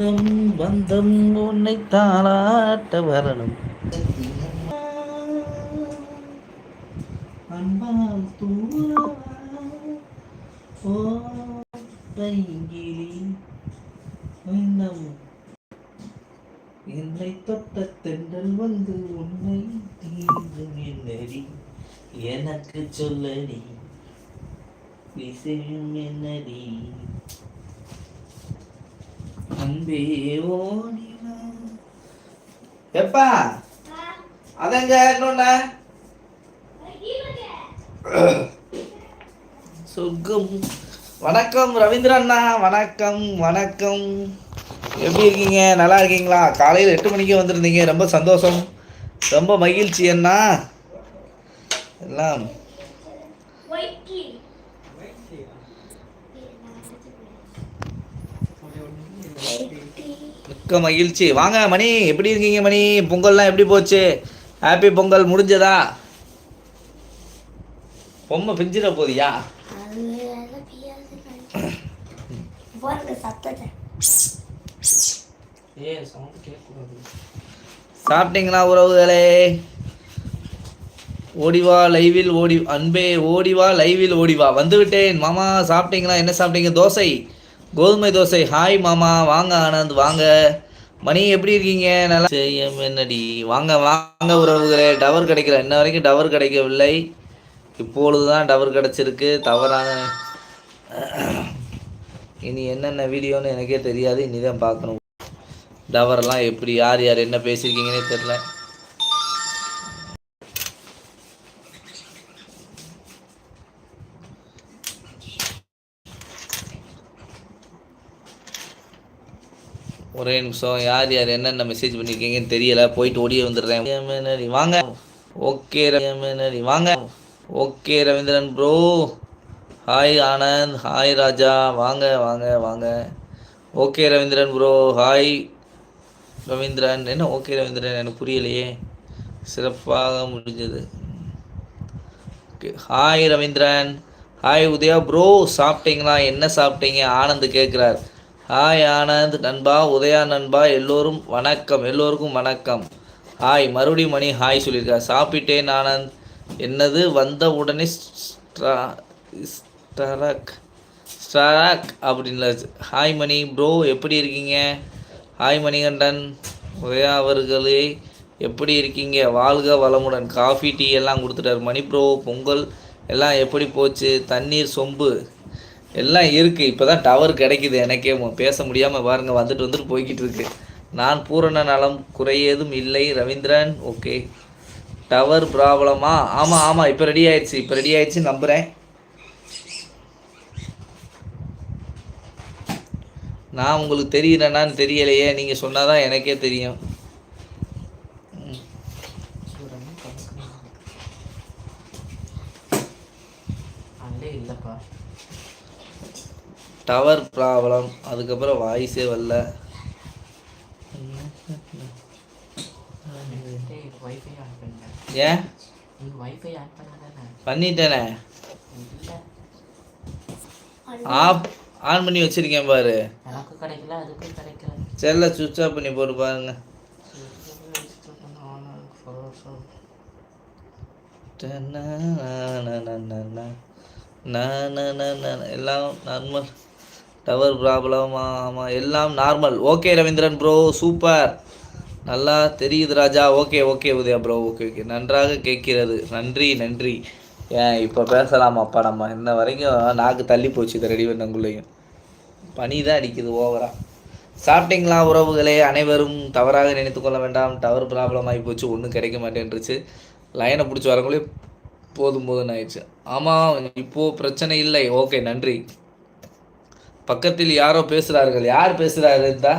சொந்தம் பந்தம் உன்னை தாளாட்ட வரணும். அன்பால் தூங்கிலி என்னை தொட்ட தென்றல் வந்து உன்னை தீண்டும் என்னடி எனக்கு சொல்லடி விஷயம் என்னடி? அன்பே ஓடினா எப்பா அதங்க இன்னொன்னு? சொர்க்கம். வணக்கம் ரவீந்திர அண்ணா. வணக்கம் வணக்கம். எப்படி இருக்கீங்க? நல்லா இருக்கீங்களா? காலையில் எட்டு மணிக்கு வந்திருந்தீங்க. ரொம்ப சந்தோஷம். ரொம்ப மகிழ்ச்சி அண்ணா. எல்லாம் மிக்க மகிழ்ச்சி. வாங்க மணி. எப்படி இருக்கீங்க மணி? பொங்கல்லாம் எப்படி போச்சு? ஹாப்பி பொங்கல் முடிஞ்சதா? பொம்மை பிஞ்சிட போதியா சாப்பிட்டீங்களா உறவுகளே? ஓடிவா லைவில் ஓடி அன்பே ஓடிவா லைவில் ஓடிவா. வந்து விட்டேன் மாமா சாப்பிட்டீங்களா? என்ன சாப்பிட்டீங்க? தோசை. கோதுமை தோசை. ஹாய் மாமா. வாங்க ஆனந்த். வாங்க. மணி எப்படி இருக்கீங்க? நல்லா செய்யும் என்னடி? வாங்க வாங்க உறவுகளே. டவர் கிடைக்கல. இன்ன வரைக்கும் டவர் கிடைக்கவில்லை. இப்பொழுது தான் டவர் கிடச்சிருக்கு. தவறான இனி என்னென்ன வீடியோன்னு எனக்கே தெரியாது. இனி தான் பார்க்கணும். டவர்லாம் எப்படி யார் யார் என்ன பேசியிருக்கீங்கன்னே தெரில ஒரே நிமிஷம். யார் யார் என்னென்ன மெசேஜ் பண்ணியிருக்கீங்கன்னு தெரியல. போயிட்டு ஓடியே வந்துடுறேன். வாங்க. ஓகே ரமேனரி, வாங்க. Okay Ravindran bro hi Anand. Hi Raja. வாங்க வாங்க வாங்க. Okay Ravindran bro hi Ravindran. என்ன ஓகே ரவீந்திரன்? எனக்கு புரியலையே. சிறப்பாக முடிஞ்சது. Okay hi Ravindran. Hi Udaya bro சாப்பிட்டீங்களா? என்ன சாப்பிட்டீங்க? ஆனந்த் கேட்குறார் ஹாய் ஆனந்த் நண்பா உதயா நண்பா எல்லோரும் வணக்கம் எல்லோருக்கும் வணக்கம். ஹாய் மறுபடியும் மணி ஹாய் சொல்லியிருக்கா சாப்பிட்டேன் ஆனந்த். என்னது? வந்த உடனே ஸ்ட்ரா ஸ்டரக் ஸ்டராக் அப்படின்னு ஹாய் மணி ப்ரோ எப்படி இருக்கீங்க? ஹாய் மணிகண்டன் உதயா அவர்களே எப்படி இருக்கீங்க? வாழ்க வளமுடன். காஃபி டீ எல்லாம் கொடுத்துட்டாரு. மணி ப்ரோ பொங்கல் எல்லாம் எப்படி போச்சு? தண்ணீர் சொம்பு. எல்லாம் இருக்குது இப்போ தான் டவர் கிடைக்குது. எனக்கே பேச முடியாமல் பாருங்கள் வந்துட்டு வந்துட்டு போய்கிட்டு இருக்கு. நான் பூரண நலம் குறையேதும் இல்லை ரவீந்திரன். ஓகே டவர் ப்ராப்ளமா ஆமாம் ஆமாம் இப்போ ரெடி ஆயிடுச்சு. இப்போ ரெடி ஆயிடுச்சு நம்புகிறேன் நான் உங்களுக்கு தெரியலனான்னு தெரியலையே. நீங்கள் சொன்னால் தான் எனக்கே தெரியும் ம். அல்லே இல்லைப்பா டவர் ப்ராப்ளம் அதுக்கப்புறம் வாய்ஸே வரல ஆன் ஏன் பண்ணிட்டேனே ஆப் ஆன் பண்ணி வச்சிருக்கேன் பாரு செல்ல சுவிட்ச் ஆஃப் பண்ணி போட்டு பாருங்க எல்லாம் நார்மல் டவர் ப்ராப்ளம் ஆமாம் எல்லாம் normal okay Ravindran bro super நல்லா தெரியுது Raja. Okay okay Udaya bro okay okay நன்றாக கேட்கிறது. நன்றி நன்றி. ஏன் இப்போ பேசலாமாப்பா நம்ம இன்ன வரைக்கும் நாக்கு தள்ளி போச்சு இதை ரெடி பண்ணங்குள்ளேயும் பனி தான் அடிக்குது ஓவரா சாப்பிட்டீங்களா உறவுகளே? அனைவரும் தவறாக நினைத்து கொள்ள வேண்டாம். டவர் ப்ராப்ளம் ஆகி போச்சு ஒன்றும் கிடைக்க மாட்டேன்ருச்சு லைனை பிடிச்சி வரக்குள்ளே போதும் போதும்னு ஆயிடுச்சு. ஆமாம் இப்போது பிரச்சனை இல்லை. ஓகே நன்றி. பக்கத்தில் யாரோ பேசுகிறார்கள் யார் பேசுகிறாரு இருந்தா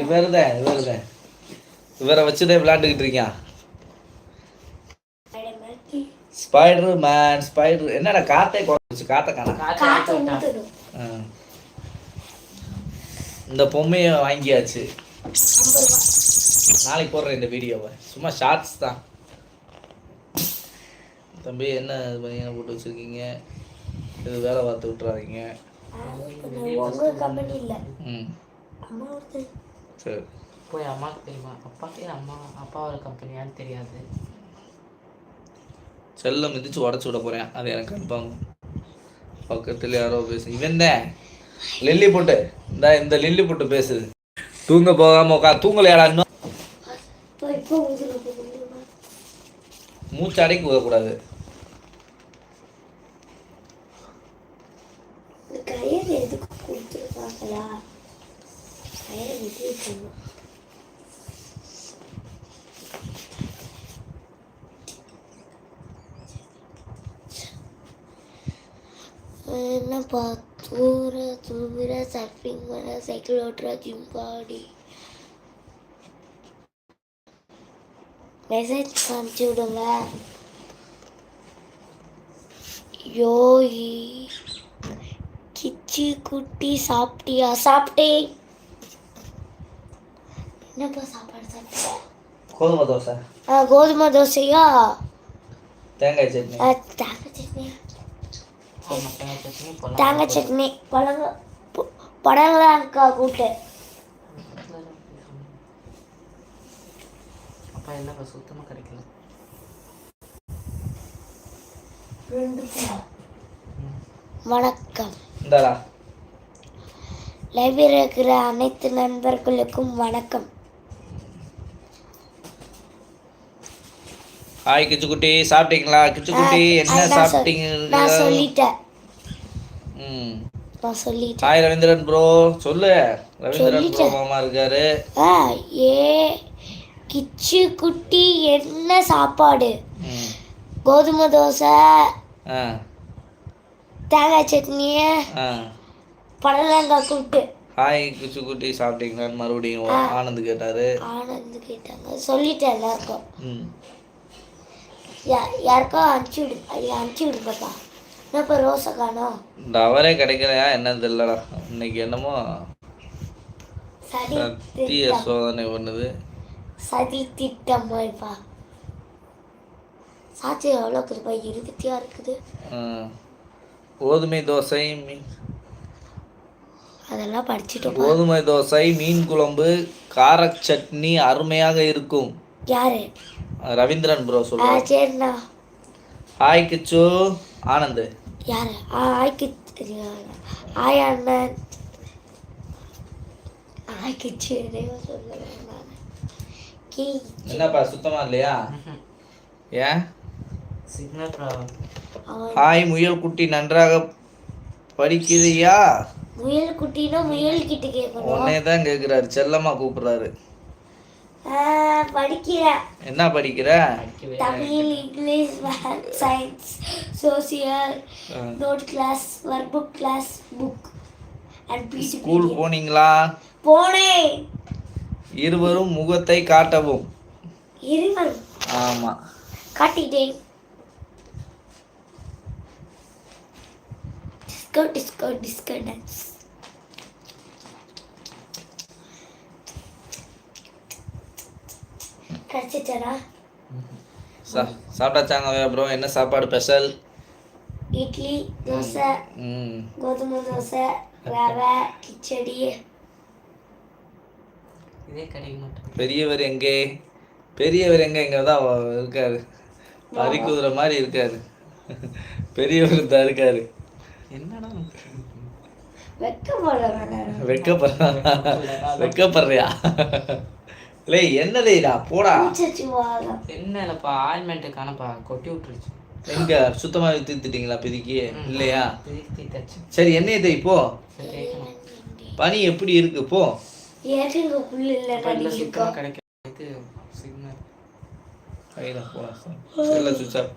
இவர் தான் இவர் தான் இவரை வச்சு தான் விளையாண்டுக்கிட்டு இருக்கான் ஸ்பைடர் மேன் ஸ்பைடர் என்னடா காத்தே குறைச்சு காத்த காணா. இந்த பொம்மையை வாங்கியாச்சு. நாளைக்கு போடுறேன் இந்த வீடியோவை. சும்மா ஷார்ட்ஸ் தான். தம்பி என்ன இது பனியனை போட்டு வச்சுருக்கீங்க? இது வேலை பார்த்து விட்டுறாதீங்க. உங்க கம்பெனி இல்ல. ம். அம்மா ஒருத்தர். சரி. போய் அம்மாவுக்கு தெரியுமா? அப்பாக்கே அம்மா அப்பாவோட கம்பெனியான்னு தெரியாது. செல்லம் மிதிச்சு உடச்சு விட போறேன். அது எனக்கு கன்ஃபார்ம் பக்கத்துல யாரோ பேசு இவன் தான் லில்லி போட்டு. இந்த இந்த லில்லி போட்டு பேசுது தூங்க போகாம உட்கா தூங்கலையாடா இன்னும்? மூச்சு அடைக்கி விடக்கூடாது. கயிறு எதுக்கு கொடுத்துருக்காங்களா கயிறு வெட்டி என்னப்பா தூர தூர சர்ஃபிங் பண்ண சைக்கிள் ஓட்டுற ஜிம் பாடி. மெசேஜ் அனுப்பிச்சி விடுங்க. யோகி. கிச்சி குட்டி சாப்பிட்டியா? சாப்பிட்டேன் என்னப்பா சாப்பாடு சாப்பிட்டேன் கோதுமை தோசை. ஆ கோதுமை தோசையா? தேங்காய் சட்னி. ஆ, தேங்காய் சட்னி. தேங்காய் சட்னி பழங்க பு- புடலங்காய் கூட்டு? அப்பா என்னப்பா சுத்தமாக கிடைக்கல? வணக்கம். இந்தாடா. லைப்ரரி இருக்கிற அனைத்து நண்பர்களுக்கும் வணக்கம். ஹாய் கிச்சுக்குட்டி சாப்பிட்டீங்களா? கிச்சுக்குட்டி என்ன சாப்பிட்டீங்க? நான் சொல்லிட்டேன். ம். நான் சொல்லிட்டேன். ஹாய் ரவீந்திரன் ப்ரோ சொல்லு. ரவீந்திரன் ப்ரோ. மாமா இருக்காரு. ஆ ஏ கிச்சு குட்டி என்ன சாப்பாடு? கோதுமை தோசை ஆ. தேங்காய் சட்னி ஆ. புடலங்காய் கூட்டு. ஹாய் கிச்சுக்குட்டி சாப்பிட்டீங்களான்னு மறுபடியும் ஆனந்த் கேட்டாரு. ஆனந்த் கேட்டாங்க. சொல்லிட்டேன் எல்லாருக்கும். யாருக்கோ அனுப்பிச்சி விடு அனுப்பிச்சி விடுங்கப்பா என்னப்பா ரோஸை காணோம்? இந்த அவரே கிடைக்கலையா? என்னன்னு தெரியலடா. இன்னைக்கு என்னமோ சதி சத்திய சோதனை பண்ணுது. சதி திட்டம் மாதிரிப்பா சாட்சி எவ்வளோ இருக்குதுப்பா இருபத்தியா இருக்குது. கோதுமை தோசை மீன் அதெல்லாம் படிச்சுட்டோம் கோதுமை தோசை மீன் குழம்பு கார சட்னி அருமையாக இருக்கும். யாரு? ரவீந்திரன் ப்ரோ சொல்றாரு சரிண்ணா ஹாய் கிச்சு. ஆனந்த். யாரு? ஆ ஆய்க்கு ஆய் அண்ணன். ஆய்க்கு சரியா சொல்லுவேன் நான் கீ என்னப்பா சுத்தமா இல்லையா? ஏன்? சிக்னல் ப்ராப்ளம் ஹாய் முயல் குட்டி நன்றாக படிக்கிறியா? முயல் குட்டினா முயல் கிட்ட கேட்கணும் உன்னே தான் கேட்குறாரு செல்லமா கூப்பிடுறாரு படிக்கிறேன் என்ன படிக்கிற? Tamil English math science social. Note class work book class book. School போனீங்களா? போனேன். இருவரும் முகத்தை காட்டவும். இருவர் ஆமா. காட்டிட்டேன். டிஸ்கோ டிஸ்கோ டிஸ்கோ டான்ஸ் கிடைச்சிச்சடா. சா சாப்பிட்டாச்சாங்க ப்ரோ என்ன சாப்பாடு ஸ்பெஷல் இட்லி தோசை ம். கோதுமை தோசை ரவை கிச்சடி. பெரியவர் எங்கே? பெரியவர் எங்க? இங்க தான் இருக்காரு. பறிக்குதுற மாதிரி இருக்காரு. பெரியவர் தான் இருக்காரு. என்னடா வெக்கப்படுறியா? இல்லை என்னதேடா போடா. என்ன இல்லைப்பா ஆயில்மெண்ட்டு காணப்பா கொட்டி விட்டுருச்சு. எங்க? சுத்தமா தீர்த்துட்டீங்களா பிதிக்கி? இல்லையா? சரி எண்ணெய் தேய் போ. சரி கேட்கணும் பனி எப்படி இருக்கு? போ. ஏற்றுங்க புல் இல்லை அப்போ இல்லை நடிக்கோ சுத்தமாக கிடைக்கும் இது சிக்னல். கையில போடா செல்ல சுவிட்ச் ஆஃப்.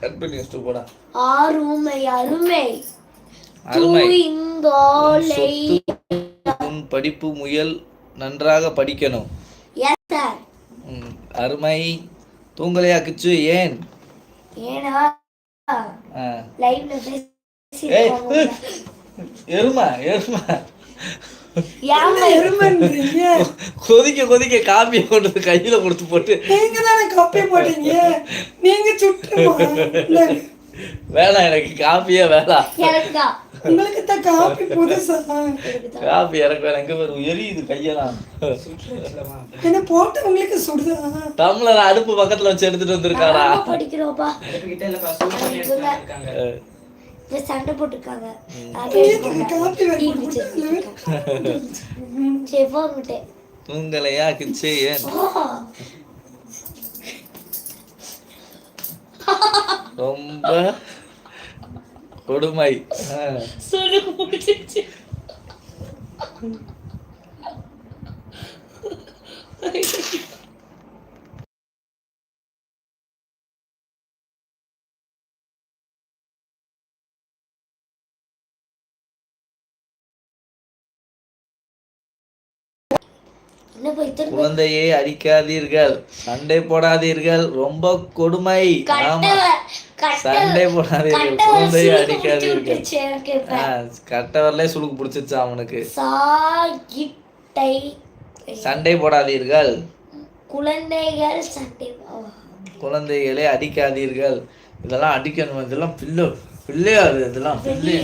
கட் பண்ணி வச்சுட்டு போடா. ஆறுமை அருமை. உன் படிப்பு முயல் நன்றாக படிக்கணும். அருமை. தூங்கலையா கிச்சு ஏன் எருமை எருமை. கொதிக்க கொதிக்க காப்பியை கொண்டு வந்து கையில கொடுத்து போட்டு. நீங்க தானே காப்பி போட்டீங்க? நீங்க சுட்டுமா வேணாம் எனக்கு காப்பியே வேணாம் உங்களுக்கு தான் காப்பி புதுசா? காப்பி எனக்கு வேணாம் எங்க பேர் எரியுது கையெல்லாம். என்ன போட்டு உங்களுக்கு சுடுதா? டம்ளர் அடுப்பு பக்கத்துல வச்சு எடுத்துட்டு வந்திருக்காரா? இப்ப சண்டை போட்டுருக்காங்க. தூங்கலையா கிச்சு ஏன்? ரொம்ப கொடுமை. சொல்லு குழந்தையை அடிக்காதீர்கள் சண்டை போடாதீர்கள். ரொம்ப கொடுமை. சண்டை போடாதீர்கள். குழந்தையை அடிக்காதீர்கள் கட்டவரலே சுளுக்கு பிடிச்சிச்சு அவனுக்கு? சண்டை போடாதீர்கள். குழந்தைகள் சண்டை. குழந்தைகளை அடிக்காதீர்கள். இதெல்லாம் அடிக்கணும். இதெல்லாம் பிள்ளை பிள்ளையாது இதெல்லாம் பிள்ளை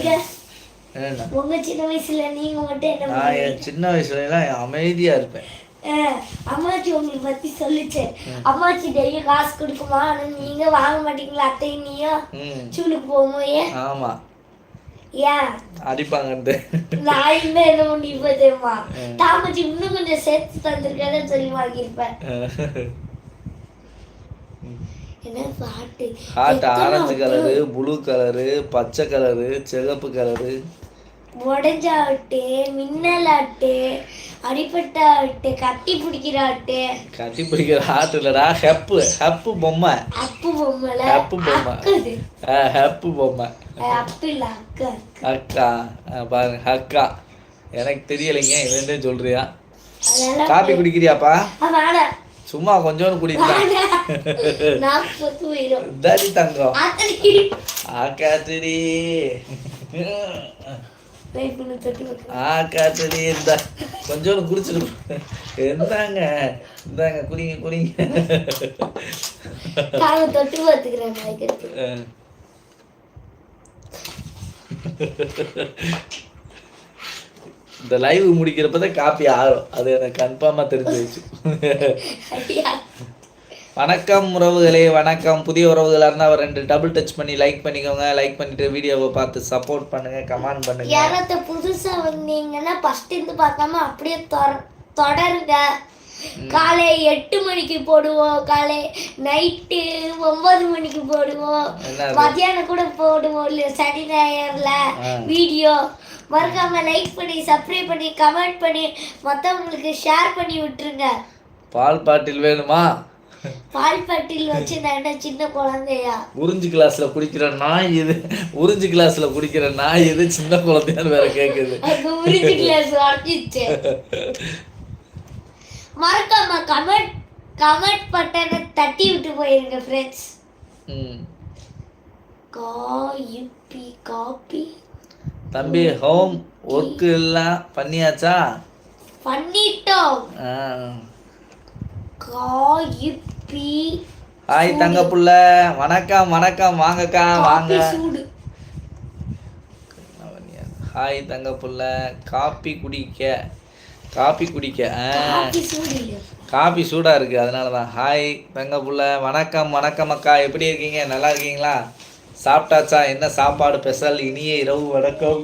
உங்க சின்ன வயசுல நீங்க மட்டும் நான் என் சின்ன வயசுல எல்லாம் அமைதியா இருப்பேன். அம்மாச்சி உங்களுக்கு பத்தி சொல்லுச்சு. அம்மாச்சி டெய்லி காசு கொடுக்குமா? ஆனா நீங்க வாங்க மாட்டீங்களா அத்தையும் நீயும்? ம். சூலுக்கு போகும்போது ஆமா. ஏன் அடிப்பாங்கன்ட்டு. நான் இன்னும் என்ன பண்ணிருப்ப தெரியுமா? தாமச்சி இன்னும் கொஞ்சம் சேர்த்து தந்திருக்கேன்னு சொல்லி வாங்கியிருப்பேன் என்ன heart orange colour blue colour பச்சை கலரு சிகப்பு கலரு உடஞ்சாட்டு மின்னலாட்டு அடிப்பட்டாட்டு கட்டி பிடிக்கிறாட்டு. கட்டி பிடிக்கிற ஹார்ட் இல்லடா ஹெப்பு ஹெப்பு பொம்மை. அப்பு பொம்மல அப்பு பொம்மை. அக்குது. ஹெப்பு பொம்மை. அப்பு இல்ல அக்கு அக்கா. பாருங்க அக்கா. எனக்கு தெரியலைங்க இவன் சொல்றியா? காபி குடிக்கிறியாப்பா? சும்மா கொஞ்சோண்டு குடிக்கலாம் தங்கம். அத்தனை வைக்கிறேன். ஆக்காத்துடி இந்த. கொஞ்சோண்டு குடிச்சிட்டு இருந்தாங்க இந்தாங்க குடிங்க குடிங்க. தொட்டு பார்த்துக்கிறேன். இந்த லைவ் முடிக்கிறப்ப தான் காப்பி ஆறும் அது எனக்கு கன்ஃபார்மாக தெரிஞ்சிருச்சு வணக்கம் உறவுகளே வணக்கம். புதிய உறவுகளாக இருந்தால் ஒரு ரெண்டு டபுள் டச் பண்ணி லைக் பண்ணிக்கோங்க. லைக் பண்ணிட்டு வீடியோவை பார்த்து சப்போர்ட் பண்ணுங்க கமெண்ட் பண்ணுங்க. யாராவது புதுசா வந்தீங்கன்னா ஃபர்ஸ்ட் இருந்து பார்க்காம அப்படியே தொடருங்க. காலை எட்டு மணிக்கு போடுவோம். காலை நைட்டு ஒன்பது மணிக்கு போடுவோம்? மத்தியானம் கூட போடுவோம். இல்ல சனி ஞாயிறுல. வீடியோ. மறக்காம லைக் பண்ணி சப்ஸ்கிரைப் பண்ணி கமெண்ட் பண்ணி மற்றவங்களுக்கு ஷேர் பண்ணி விட்டுருங்க. பால் பாட்டில் வேணுமா? பால் பட்டியில் வச்சு நான் சின்ன குழந்தையா? உறிஞ்சு கிளாஸ்ல குடிக்கிற நாய் இது. உறிஞ்சு கிளாஸ்ல குடிக்கிற நாய் இது சின்ன குழந்தையான்னு வேற கேக்குது. உரிஞ்சு கிளாஸ் உடஞ்சிச்சு மறக்காம கமெண்ட் கமெண்ட் பட்டனை தட்டி விட்டு போயிருங்க ஃப்ரெண்ட்ஸ் ம். காயுப்பி காப்பி தம்பி ஹோம் ஒர்க் எல்லாம் பண்ணியாச்சா? பண்ணிட்டோம். ஹாய் தங்க புள்ள வணக்கம் வணக்கம். வாங்கக்கா வாங்க. ஹாய் தங்க புள்ள காப்பி குடிக்க. காப்பி குடிக்க காபி சூடா இருக்கு அதனால தான் ஹாய் தங்க புள்ள வணக்கம் வணக்கம் அக்கா. எப்படி இருக்கீங்க? நல்லா இருக்கீங்களா? சாப்பிட்டாச்சா? என்ன சாப்பாடு? ஸ்பெஷல்? இனிய இரவு வணக்கம்.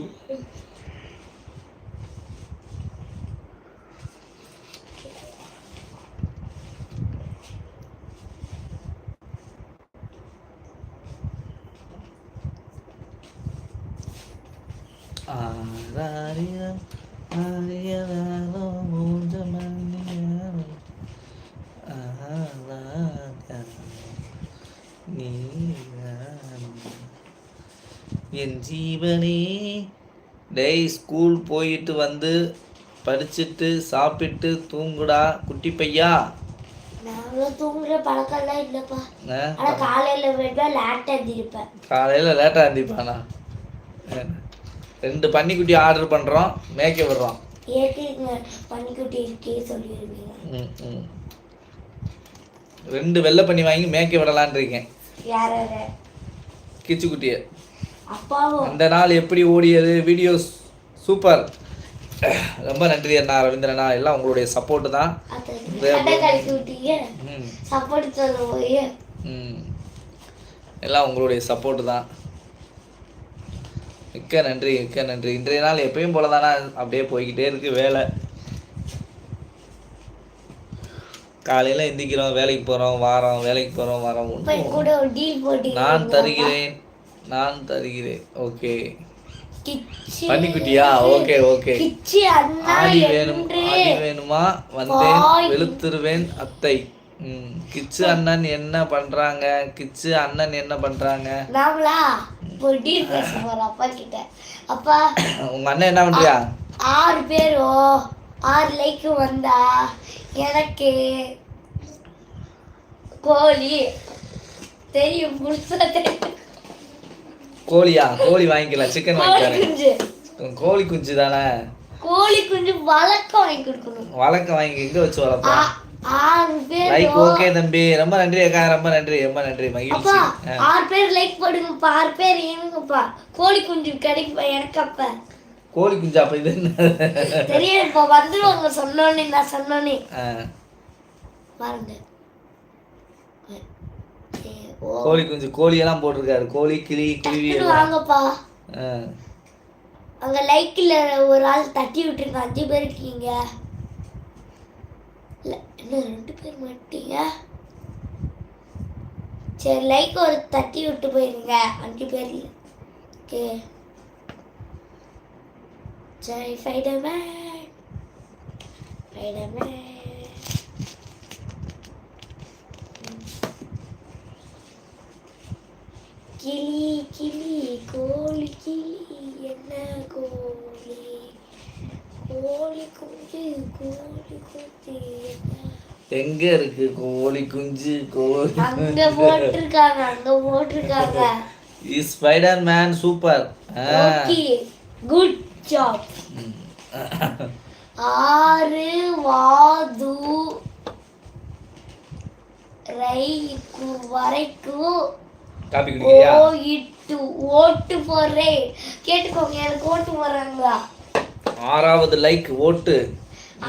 என் ஜீவனே டேய் ஸ்கூல் போயிட்டு வந்து படிச்சுட்டு சாப்பிட்டு தூங்குடா குட்டி பையா காலையில வேணா லேட் ரெண்டு பன்னிக்குட்டி ஆர்டர் பண்ணுறோம் மேய்க்க விடுறோம். பன்னிக்குட்டி இருக்கே. ரெண்டு வெள்ளை பண்ணி வாங்கி மேய்க்க விடலான் இருக்கேன் கிச்சுக்குட்டியை. அந்த நாள் எப்படி ஓடியது வீடியோஸ் சூப்பர். ரொம்ப நன்றி அண்ணா ரவீந்திரண்ணா எல்லாம் உங்களுடைய சப்போர்ட்டு தான். எல்லாம் உங்களுடைய சப்போர்ட்டு தான். மிக்க நன்றி மிக்க நன்றி. இன்றைய நாள் எப்பயும் போல தானே அப்படியே போய்கிட்டே இருக்கு வேலை. காலையில் எந்திக்கிறோம் வேலைக்கு போகிறோம் வாரோம் வேலைக்கு போகிறோம் வாரோம். நான் தருகிறேன் நான் தருகிறேன். ஓகே. கிச்சி. பன்னிக்குட்டியா ஓகே ஓகே. ஆடி வேணும் ஆடி வேணுமா? வந்தேன். வெளுத்துருவேன் அத்தை. கிச்சு அண்ணன் என்ன பண்றாங்க? கிச்சு அண்ணன் என்ன பண்றாங்க? ஒரு டீல் பேச போறோம் அப்பா கிட்ட அப்பா உங்க அண்ணன் என்ன பண்றியா? ஆறு பேரோ? ஆறு லைக்கு வந்தா எனக்கு கோழி தெரியும் முழுசா தெரியும். கோழியா? கோழி வாங்கிக்கலாம் சிக்கன் கோழி குஞ்சு. கோழி குஞ்சு தானே? கோழி குஞ்சு வழக்கம் வாங்கி கொடுக்கணும். வழக்க வாங்கி எங்க வச்சு வளர்ப்பா? லைக் ஓகே தம்பி. ரொம்ப நன்றி அக்கா ரொம்ப நன்றி ரொம்ப நன்றி. மகிழ்ச்சி. ஆறு பேர் லைக் போடுங்கப்பா. ஆறு பேர் ஏனுங்கப்பா. கோழி குஞ்சு கிடைக்குப்பா எனக்கு அப்ப. கோழி குஞ்சு அப்ப இது தெரியும் இப்போ வந்துருவாங்க சொன்னோன்னே நான் சொன்னோன்னே பாருங்க. கோழி குஞ்சு கோழி எல்லாம் போட்டிருக்காரு. கோழி கிளி குருவி வாங்கப்பா. அங்க லைக்ல ஒரு ஆள் தட்டி விட்டுருங்க அஞ்சு பேர் இருக்கீங்க. என்ன ரெண்டு பேர் மாட்டீங்க சரி லைக் ஒரு தட்டி விட்டு போயிருங்க. அஞ்சு பேர் ஓகே. ஜெய் ஃபைடர்மேன் ஃபைடர்மேன் கிளி கிளி கோழி கிளி என்ன கோழி? கோழி குஞ்சு கோழி குஞ்சு என்ன எங்க இருக்கு? கோழி குஞ்சு கோழி அங்க போட்டிருக்காங்க அங்க போட்டிருக்காங்க. Spiderman super okay good job ஆறு வாது ரைக்கு வரைக்கும் காப்பி குடிக்கிறியா? ஓட்டு ஓட்டு போடுறேன். கேட்டுக்கோங்க எனக்கு ஓட்டு போடுறாங்களா? ஆறாவது லைக் ஓட்டு.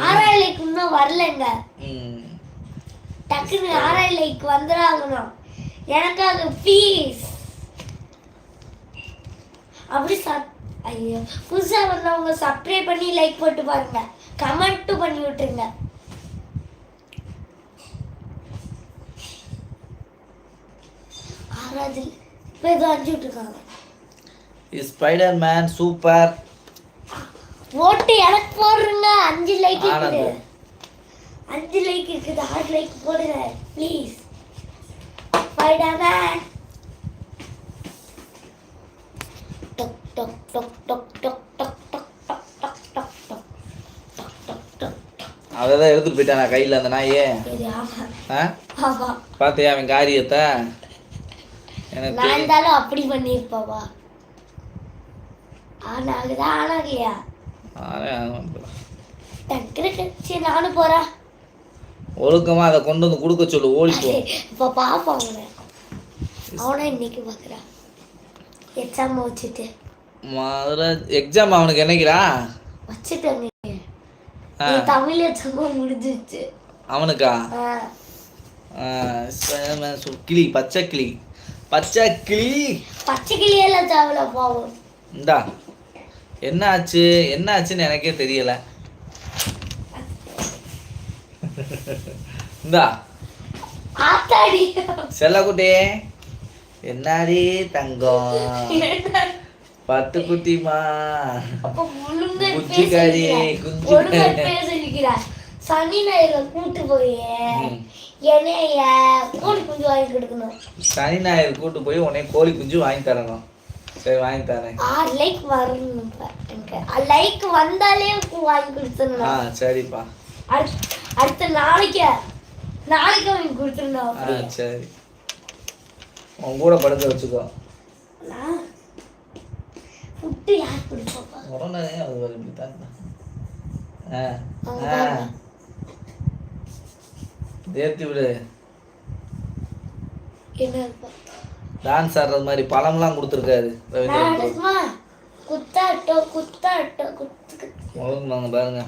ஆறாயிரம் லைக் இன்னும் வரலங்க. டக்குன்னு லைக் வந்துடாகணும் எனக்காக ப்ளீஸ் அப்படி சப் ஐயோ புதுசாக வந்தவங்க சப்ஸ்கிரைப் பண்ணி லைக் போட்டு பாருங்க. கமெண்ட்டும் பண்ணி விட்டுருங்க. ஆறாவது இப்போ ஏதோ அஞ்சு விட்டுருக்காங்க. ஸ்பைடர் மேன் சூப்பர் ஓட்டு எனக்கு போடுறேங்க அஞ்சு லைக். இருக்குது. அஞ்சு லைக் இருக்குது ஆறு லைக் போடுங்க ப்ளீஸ் ஸ்பைடர்மேன் டக் டக் டக் டக் டக் டக் டக் டக் டக் டக் டக் டக் டக் டக் அதை தான் எடுத்துட்டு போயிட்டானா கையில் அந்த நாயே ஆ பார்த்தியா அவன் காரியத்தை எனக்கு. இருந்தாலும் அப்படி பண்ணியிருப்பாவா ஆனாகுதா ஆனாகலையா ஆகணும். டக்குனு நானும் போறேன் ஒழுக்கமா அதை கொண்டு வந்து கொடுக்க சொல்லு ஓடிப்போ இப்போ பாப்போம் அவனை. இன்னைக்கு பார்க்குறான் எக்ஸாம் வச்சுட்டு முதல்ல எக்ஸாம் அவனுக்கு என்னைக்கிறா வச்சுட்டேங்க தமிழ் எக்ஸாமும் முடிஞ்சிச்சு அவனுக்கா? கிளி பச்சை கிளி. பச்சை கிளி. பச்சை கிளியெல்லாம் தேவையில்ல போவோம். இந்தா. என்ன ஆச்சு என்ன ஆச்சுன்னு எனக்கே தெரியல. இந்தா. செல்லக்குட்டி என்னாடி தங்கம்? பத்து குட்டிமா குச்சிக்காரி. குஞ்சுக்காரி. சனி ஞாயிறு கூட்டு போய். என்னைய கோழி குஞ்சு வாங்கி கொடுக்கணும். சனி ஞாயிறு கூட்டு போய் உன்னை கோழி குஞ்சு வாங்கி தரணும். சரி வாங்கி தரேன். ஆறு லைக் வரணும் லைக் வந்தாலே வாங்கி ஆ கொடுத்துடணும் சரிப்பா. அடுத்த. அடுத்த நாளைக்கு நாளைக்கு ஆ அப்படியே சரி. உன் கூட படுக்க வச்சுக்கோ. ஃபுட்டு யார் கொடுப்பா உடனே அது ஒரு இப்படி தான் ஆ ஆ. ஏற்றி விடு. என்ன டான்ஸ் ஆடுறது மாதிரி பழம்லாம் கொடுத்துருக்காரு. சும்மா குத்தாட்டம் குத்தாட்டம் குத்து ஒழுங்குவாங்க பாருங்க.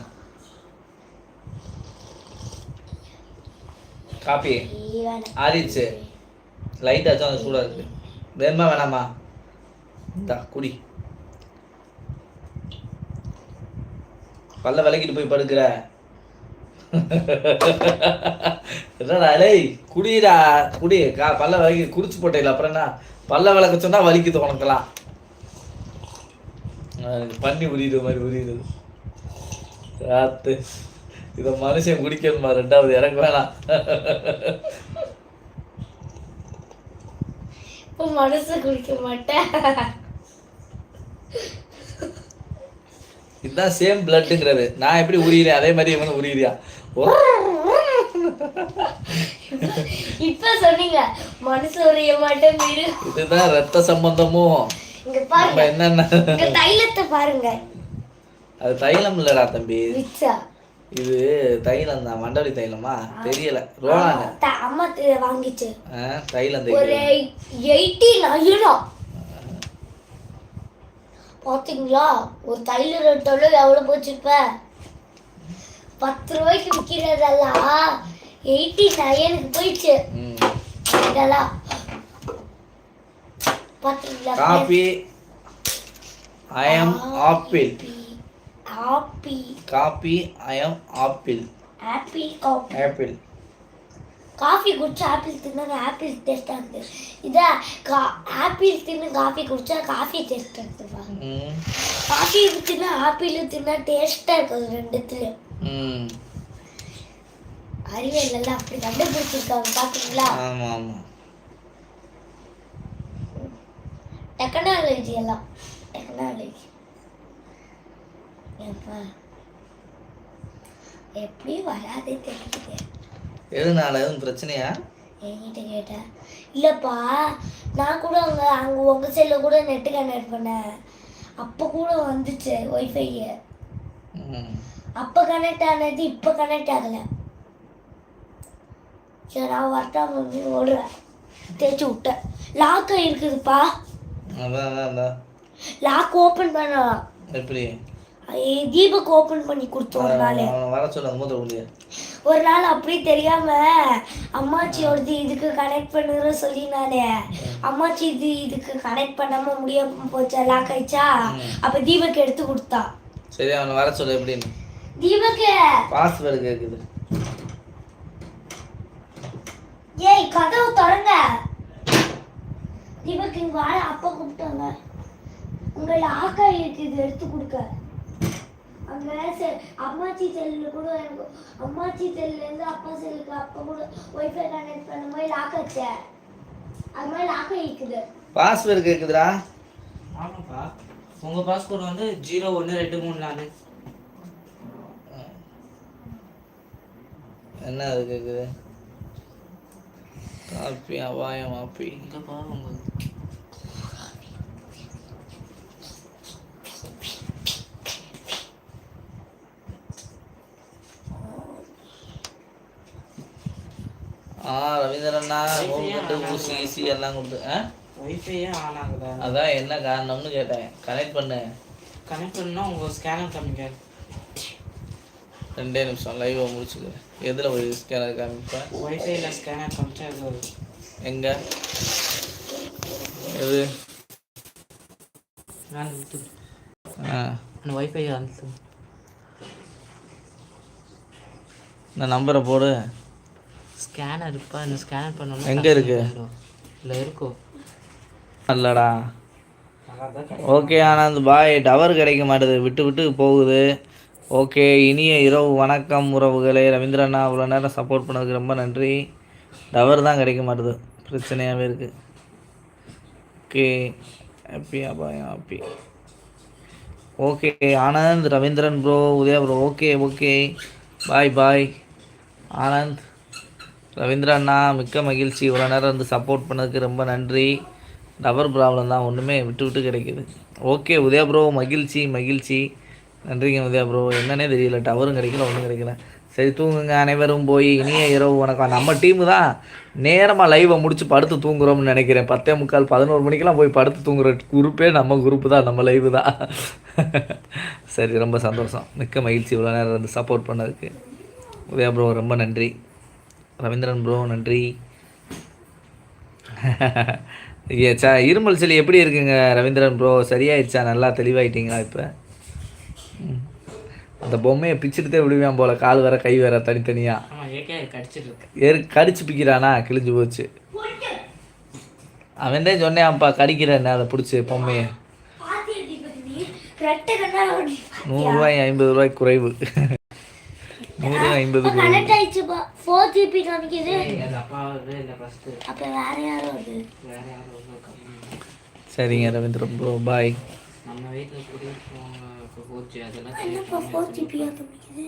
காப்பி. வேணாம். ஆறிடுச்சு லைட்டாச்சும் அது சூடாக இருக்கு. வேணுமா வேணாமா? இந்தா குடி. பல்ல விளக்கிட்டு போய் படுக்கிற. என்னடா டேய் குடிடா குடி. கா பல்ல விளக்கி குடிச்சு போட்டேல அப்புறம் என்ன? பல்ல விளக்க சொன்னா வலிக்குது உனக்கெல்லாம். பண்ணி உரியுது மாதிரி உரியுது ராத்து. இதை மனுஷன் குடிக்கணுமா? ரெண்டாவது எனக்கு வேணாம். இப்போ மனசு குடிக்க மாட்டேன். இதுதான் சேம் பிளட்டுங்கிறது நான் எப்படி உரியிறேன்? அதே மாதிரி இவனு உரியிறியா? இப்ப சொன்னீங்க மனசு உரிய மாட்டேன் இதுதான் ரத்த சம்பந்தமும். இங்க பாருங்க. என்னென்ன தைலத்தை பாருங்க. அது தைலம் இல்லடா தம்பி. இது தைலம் தான் மண்டவரி தைலமா? தெரியல. ரோலாங்க அம்மா வாங்கிச்சு. தைலம் ஒரு எயிட்டி நைனா. பாத்தீங்களா? ஒரு தைல ரேட்டோட எவ்வளவு போச்சு இப்ப பத்து ரூபாய்க்கு விற்கிறதெல்லாம் எயிட்டி நைனுக்கு போயிடுச்சு. இதெல்லாம் பாத்தீங்களா coffee I'm apple. Appy coffee I'm apple apple coffee apple coffee குடிச்சா ஆப்பிள் தின்னா ஆப்பிள் டேஸ்டா இருக்கு. இதா கா ஆப்பிள் தின்னு காஃபி குடிச்சா காஃபி டேஸ்டா ம். காஃபி தின்னா ஆப்பிள் தின்னா டேஸ்டா இருக்குது ரெண்டுத்துலயும். ம். அறிவியல் எல்லாம் அப்படி கண்டுபிடிச்சிருக்காங்க பாத்தீங்களா? ஆமாம். ஆமாம் டெக்னாலஜி எல்லாம். டெக்னாலஜி எப்படி வராதே தெரியுது எதுனால? எதுவும் பிரச்சனையா? என்கிட்ட கேட்டேன் இல்லைப்பா நான் கூட அங்கே அங்கே உங்கள் செல்லில் கூட நெட்டு கனெக்ட் பண்ணேன். அப்போ கூட வந்துச்சு ஒய்ஃபையை ம் அப்போ கனெக்ட் ஆனது இப்போ கனெக்ட் ஆகலை. சரி நான் வரட்டா மம்மி ஓடுறேன். தேய்ச்சி விட்டேன். லாக் இருக்குதுப்பா. அதான் அதான் லாக் ஓப்பன் பண்ணலாம். எப்படி? தீபக் ஓப்பன் பண்ணி கொடுத்தோம் ஒரு நாள். வர சொல்ல மூத்த முடியாது ஒரு நாள் அப்படி தெரியாம அம்மாச்சியோடது இதுக்கு கனெக்ட் பண்ணுற சொல்லினாலே அம்மாச்சி இது இதுக்கு கனெக்ட் பண்ணாம முடியாம போச்சா லாக் ஆயிடுச்சா? அப்ப தீபக் எடுத்து கொடுத்தா. சரி அவனை வர சொல்ல எப்படின்னு. தீபக். பாஸ்வேர்டு கேட்குது ஏய் கதவு திறங்க. தீபக் இங்க வாழ அப்பா கூப்பிட்டாங்க. உங்க லாக்கா இருக்கு இது எடுத்து கொடுக்க. அங்க செ- அம்மாச்சி செல்லுல கூட எனக்கு அம்மாச்சி செல்லுல இருந்து அப்பா செல்லுக்கு அப்பா கூட ஒய்ஃபை கனெக்ட் பண்ணும்போது லாக் ஆச்சு அது மாதிரி லாக் இருக்குது பாஸ்வேர்டு கேட்குதுடா ஆமாப்பா. உங்க பாஸ்போர்ட் வந்து ஜீரோ ஒன்று ரெண்டு மூணு நாலு. என்ன அது கேட்குது காப்பி அபாயம் ஆப்பி. இங்கப்பா உங்க ஆ ரவீந்திரண்ணா ரூம் கட்டு ஊசி ஈசி எல்லாம் கொடுத்து ஆ? ஒய்ஃபையே ஆன் ஆகுதா அதான் என்ன காரணம்னு கேட்டேன். கனெக்ட் பண்ணு. கனெக்ட் பண்ணா உங்க ஸ்கேனர் காமிக்காது ரெண்டே நிமிஷம் லைவை முடிச்சுக்கிறேன். எதில் போய் ஸ்கேனர் காமிப்பேன் ஒய்ஃபைல ஸ்கேனர் காமிச்சா இது வரும். எங்க? எது? இழுத்து. ஆ. அந்த ஒய்ஃபை இந்த நம்பரை போடு. ஸ்கேனர் இருப்பா இந்த ஸ்கேனர் பண்ணோம்னா எங்க இருக்கு? இல்லை இருக்கும் இல்லடா. ஓகே ஆனந்த் பாய் டவர் கிடைக்க மாட்டுது. விட்டு விட்டு போகுது. ஓகே இனிய இரவு வணக்கம் உறவுகளே. ரவீந்திரண்ணா அவ்வளோ நேரம் சப்போர்ட் பண்ணதுக்கு ரொம்ப நன்றி. டவர் தான் கிடைக்க மாட்டுது. பிரச்சனையாகவே இருக்குது ஓகே ஹாப்பி அபாயம் happy okay Anand Ravindran bro Udaya bro okay okay bye bye Anand. Ravindra அண்ணா மிக்க மகிழ்ச்சி. இவ்வளோ நேரம் வந்து சப்போர்ட் பண்ணதுக்கு ரொம்ப நன்றி. டவர் ப்ராப்ளம் தான். ஒன்றுமே விட்டு விட்டு கிடைக்கிது. ஓகே உதயா ப்ரோ மகிழ்ச்சி மகிழ்ச்சி. நன்றிங்க உதயா ப்ரோ என்னன்னே தெரியல. டவரும் கிடைக்கல ஒன்றும் கிடைக்கல. சரி தூங்குங்க. அனைவரும் போய் இனிய இரவு வணக்கம். நம்ம டீமு தான் நேரமாக லைவை முடிச்சு படுத்து தூங்குறோம்னு நினைக்கிறேன். பத்தே முக்கால் பதினோரு மணிக்கெலாம் போய் படுத்து தூங்குற குரூப்பே நம்ம குரூப்பு தான். நம்ம லைவு தான். சரி ரொம்ப சந்தோஷம். மிக்க மகிழ்ச்சி. இவ்வளோ நேரம் வந்து சப்போர்ட் பண்ணதுக்கு. உதயா ப்ரோ ரொம்ப நன்றி. ரவீந்திரன் ப்ரோ நன்றி. ஐயா, சா இருமல் சளி எப்படி இருக்குங்க ரவீந்திரன் ப்ரோ சரியாயிடுச்சா? நல்லா தெளிவாயிட்டீங்களா இப்போ? அந்த பொம்மையை பிச்சுட்டுதே விடுவான் போல கால் வேற கை வேற தனித்தனியாக ஆமா ஏகே கடிச்சிட்டு இருக்கு. ஏறு கடிச்சு பிக்கிறானா? கிழிஞ்சு போச்சு. அவன் தான் சொன்னேன்ப்பா கடிக்கிறேன்னு. அதை பிடிச்சி பொம்மையை. நூறுரூவாய் ஐம்பது ரூபாய் குறைவு. நூறு ஐம்பது கனெக்ட் ஆயிடுச்சுப்பா ஃபோர் ஜிபி காமிக்குது அது அப்பா வேற யாரும் வருது சரிங்க ரவீந்திரன் ப்ரோ பாய் நம்ம வீட்டில் ஃபோர் ஜி அதெல்லாம் ஃபோர் ஜிபியா காமிக்குது